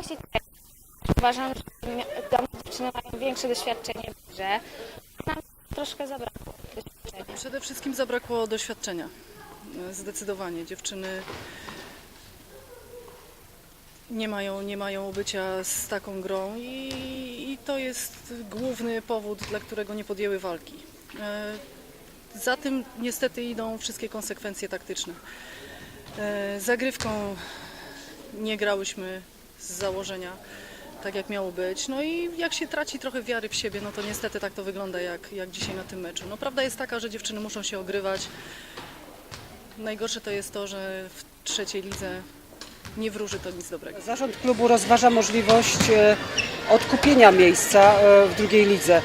właśnie tak uważam, że tam dziewczyny mają większe doświadczenie w grze. Nam troszkę zabrakło doświadczenia. Przede wszystkim zabrakło doświadczenia. E, Zdecydowanie. Dziewczyny nie mają, nie mają obycia z taką grą i, i to jest główny powód, dla którego nie podjęły walki. E, Za tym niestety idą wszystkie konsekwencje taktyczne. E, Zagrywką nie grałyśmy z założenia tak jak miało być. No i jak się traci trochę wiary w siebie, no to niestety tak to wygląda jak, jak dzisiaj na tym meczu. No prawda jest taka, że dziewczyny muszą się ogrywać. Najgorsze to jest to, że w trzeciej lidze nie wróży to nic dobrego. Zarząd klubu rozważa możliwość e, odkupienia miejsca e, w drugiej lidze.